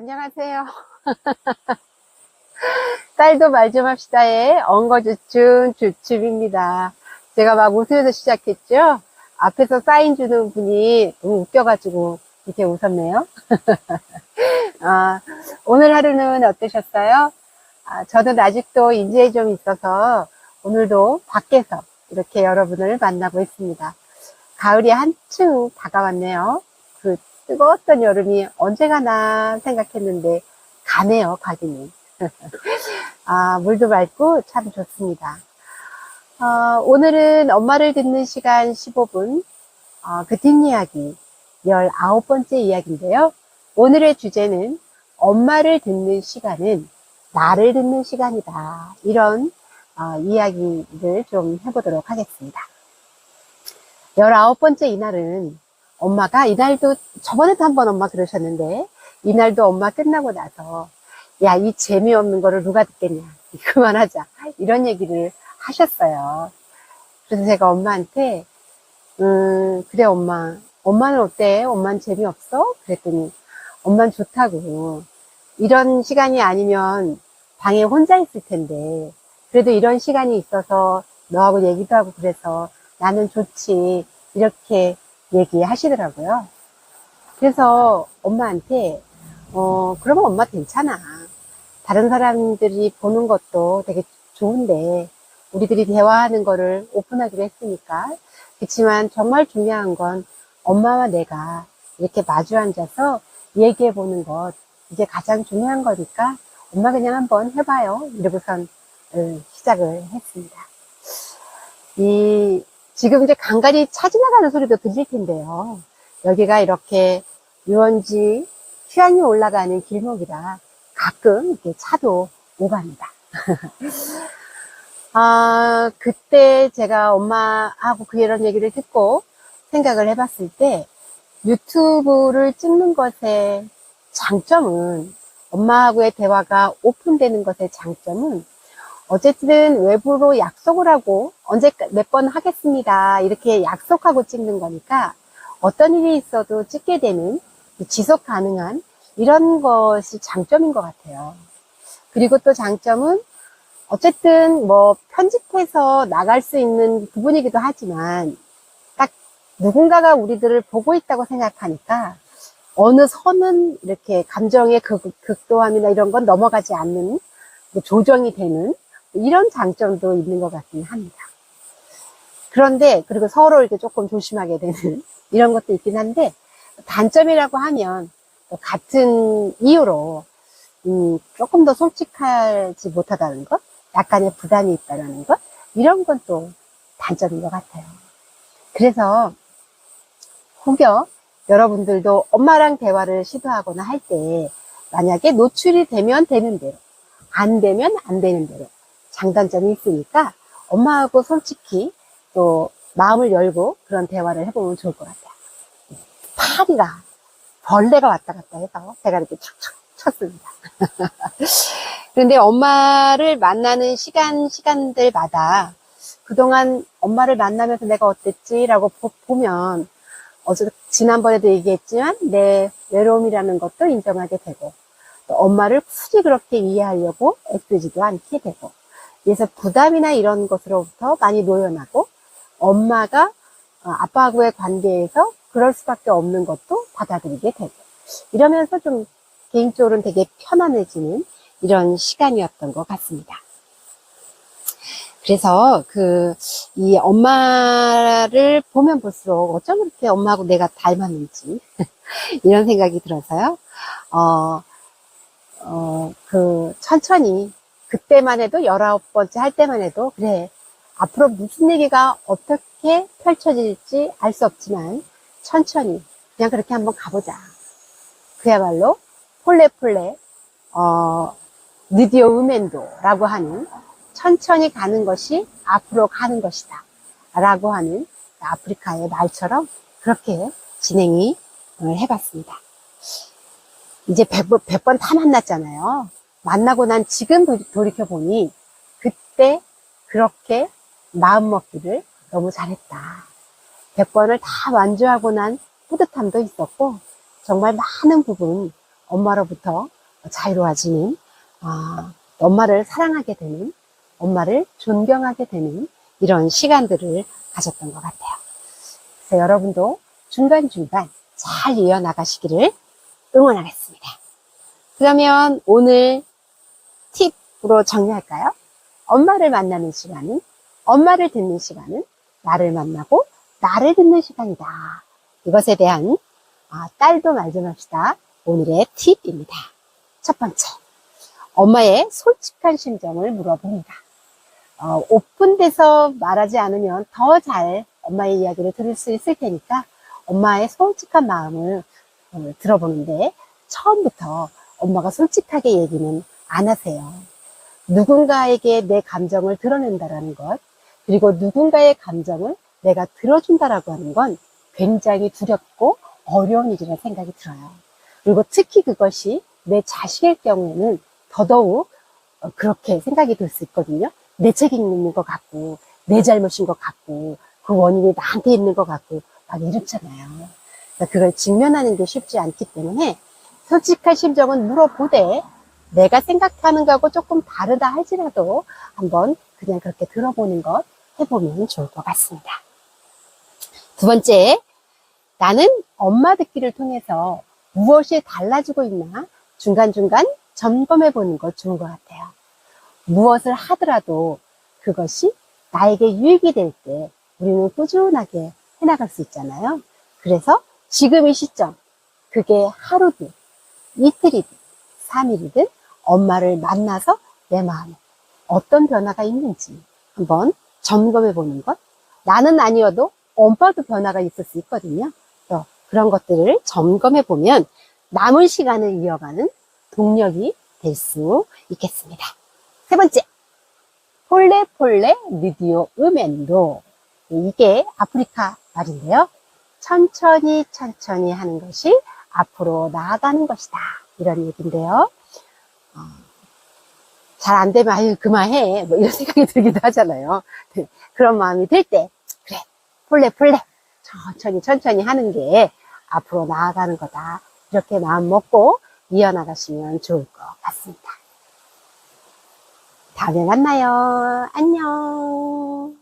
안녕하세요. 딸도 말 좀 합시다의 엉거주춤 주춤입니다. 제가 막 웃으면서 시작했죠? 앞에서 사인 주는 분이 너무 웃겨가지고 이렇게 웃었네요. 아, 오늘 하루는 어떠셨어요? 아, 저는 아직도 인지에 좀 있어서 오늘도 밖에서 이렇게 여러분을 만나고 있습니다. 가을이 한층 다가왔네요. 그 뜨거웠던 여름이 언제 가나 생각했는데 가네요, 가기는. 아, 물도 맑고 참 좋습니다. 어, 오늘은 엄마를 듣는 시간 15분, 어, 그 뒷이야기 19번째 이야기인데요. 오늘의 주제는 엄마를 듣는 시간은 나를 듣는 시간이다. 이런 어, 이야기를 좀 해보도록 하겠습니다. 19번째 이날은 엄마가 이날도 저번에도 한 번 엄마 그러셨는데 이날도 엄마 끝나고 나서 야 이 재미없는 거를 누가 듣겠냐 그만하자 이런 얘기를 하셨어요. 그래서 제가 엄마한테 음 그래 엄마 엄마는 어때? 엄마는 재미없어? 그랬더니 엄마는 좋다고 이런 시간이 아니면 방에 혼자 있을 텐데 그래도 이런 시간이 있어서 너하고 얘기도 하고 그래서 나는 좋지 이렇게 얘기하시더라고요. 그래서 엄마한테 어 그러면 엄마 괜찮아. 다른 사람들이 보는 것도 되게 좋은데 우리들이 대화하는 거를 오픈하기로 했으니까 그렇지만 정말 중요한 건 엄마와 내가 이렇게 마주 앉아서 얘기해 보는 것 이게 가장 중요한 거니까 엄마 그냥 한번 해봐요. 이러고선 어, 시작을 했습니다. 이 지금 이제 간간히 차 지나가는 소리도 들릴 텐데요. 여기가 이렇게 유원지 휴양이 올라가는 길목이라 가끔 이렇게 차도 오갑니다. 아, 그때 제가 엄마하고 그 이런 얘기를 듣고 생각을 해봤을 때 유튜브를 찍는 것의 장점은 엄마하고의 대화가 오픈되는 것의 장점은 어쨌든 외부로 약속을 하고 언제 몇 번 하겠습니다. 이렇게 약속하고 찍는 거니까 어떤 일이 있어도 찍게 되는 지속 가능한 이런 것이 장점인 것 같아요. 그리고 또 장점은 어쨌든 뭐 편집해서 나갈 수 있는 부분이기도 하지만 딱 누군가가 우리들을 보고 있다고 생각하니까 어느 선은 이렇게 감정의 극, 극도함이나 이런 건 넘어가지 않는 뭐 조정이 되는 이런 장점도 있는 것 같긴 합니다. 그런데 그리고 서로 이렇게 조금 조심하게 되는 이런 것도 있긴 한데 단점이라고 하면 같은 이유로 음, 조금 더 솔직하지 못하다는 것, 약간의 부담이 있다는 것 이런 건 또 단점인 것 같아요. 그래서 혹여 여러분들도 엄마랑 대화를 시도하거나 할 때 만약에 노출이 되면 되는 대로 안 되면 안 되는 대로 장단점이 있으니까 엄마하고 솔직히 또 마음을 열고 그런 대화를 해보면 좋을 것 같아요. 파리가 벌레가 왔다 갔다 해서 제가 이렇게 툭툭 쳤습니다. 그런데 엄마를 만나는 시간, 시간들마다 그동안 엄마를 만나면서 내가 어땠지라고 보, 보면 어제 지난번에도 얘기했지만 내 외로움이라는 것도 인정하게 되고 또 엄마를 굳이 그렇게 이해하려고 애쓰지도 않게 되고 그래서 부담이나 이런 것으로부터 많이 노연하고 엄마가 어, 아빠하고의 관계에서 그럴 수밖에 없는 것도 받아들이게 되고 이러면서 좀 개인적으로는 되게 편안해지는 이런 시간이었던 것 같습니다. 그래서 그 이 엄마를 보면 볼수록 어쩜 이렇게 엄마하고 내가 닮았는지 이런 생각이 들어서요. 어, 어, 그 천천히 그때만 해도 열아홉 번째 할 때만 해도 그래 앞으로 무슨 얘기가 어떻게 펼쳐질지 알 수 없지만 천천히 그냥 그렇게 한번 가보자. 그야말로 폴레폴레 어, 느디어 우멘도라고 하는 천천히 가는 것이 앞으로 가는 것이다. 라고 하는 아프리카의 말처럼 그렇게 진행이 해봤습니다. 이제 100번, 100번 다 만났잖아요. 만나고 난 지금 돌이켜보니 그때 그렇게 마음먹기를 너무 잘했다. 100번을 다 완주하고 난 뿌듯함도 있었고 정말 많은 부분 엄마로부터 자유로워지는, 아, 엄마를 사랑하게 되는, 엄마를 존경하게 되는 이런 시간들을 가졌던 것 같아요. 그래서 여러분도 중간중간 잘 이어나가시기를 응원하겠습니다. 그러면 오늘 팁 으로 정리할까요? 엄마를 만나는 시간은, 엄마를 듣는 시간은 나를 만나고 나를 듣는 시간이다. 이것에 대한 아, 딸도 말 좀 합시다. 오늘의 팁입니다. 첫 번째, 엄마의 솔직한 심정을 물어봅니다. 어, 오픈돼서 말하지 않으면 더 잘 엄마의 이야기를 들을 수 있을 테니까 엄마의 솔직한 마음을 어, 들어보는데 처음부터 엄마가 솔직하게 얘기는 안 하세요. 누군가에게 내 감정을 드러낸다라는 것, 그리고 누군가의 감정을 내가 들어준다라고 하는 건 굉장히 두렵고 어려운 일이라는 생각이 들어요. 그리고 특히 그것이 내 자식의 경우에는 더더욱 어, 그렇게 생각이 들 수 있거든요. 내 있는 것 같고, 내 잘못인 것 같고, 그 원인이 나한테 있는 것 같고, 막 이렇잖아요. 그러니까 그걸 직면하는 게 쉽지 않기 때문에 솔직한 심정은 물어보되 내가 생각하는 거하고 조금 다르다 할지라도 한번 그냥 그렇게 들어보는 것 해보면 좋을 것 같습니다. 두 번째, 나는 엄마 듣기를 통해서 무엇이 달라지고 있나 중간중간 점검해 보는 것 좋은 것 같아요. 무엇을 하더라도 그것이 나에게 유익이 될 때 우리는 꾸준하게 해나갈 수 있잖아요. 그래서 지금 이 시점, 그게 하루든 이틀이든 3일이든 엄마를 만나서 내 마음에 어떤 변화가 있는지 한번 점검해 보는 것. 나는 아니어도 엄마도 변화가 있을 수 있거든요. 그래서 그런 것들을 점검해 보면 남은 시간을 이어가는 동력이 될 수 있겠습니다. 세 번째, 폴레폴레 느디오 음엔도 이게 아프리카 말인데요. 천천히 천천히 하는 것이 앞으로 나아가는 것이다. 이런 얘기인데요. 어, 잘안 되면 아유 그만해 뭐 이런 생각이 들기도 하잖아요. 네, 그런 마음이 들 때 그래 폴레 폴레 천천히 천천히 하는 게 앞으로 나아가는 거다. 이렇게 마음 먹고 이어나가시면 좋을 것 같습니다. 다음에 만나요. 안녕.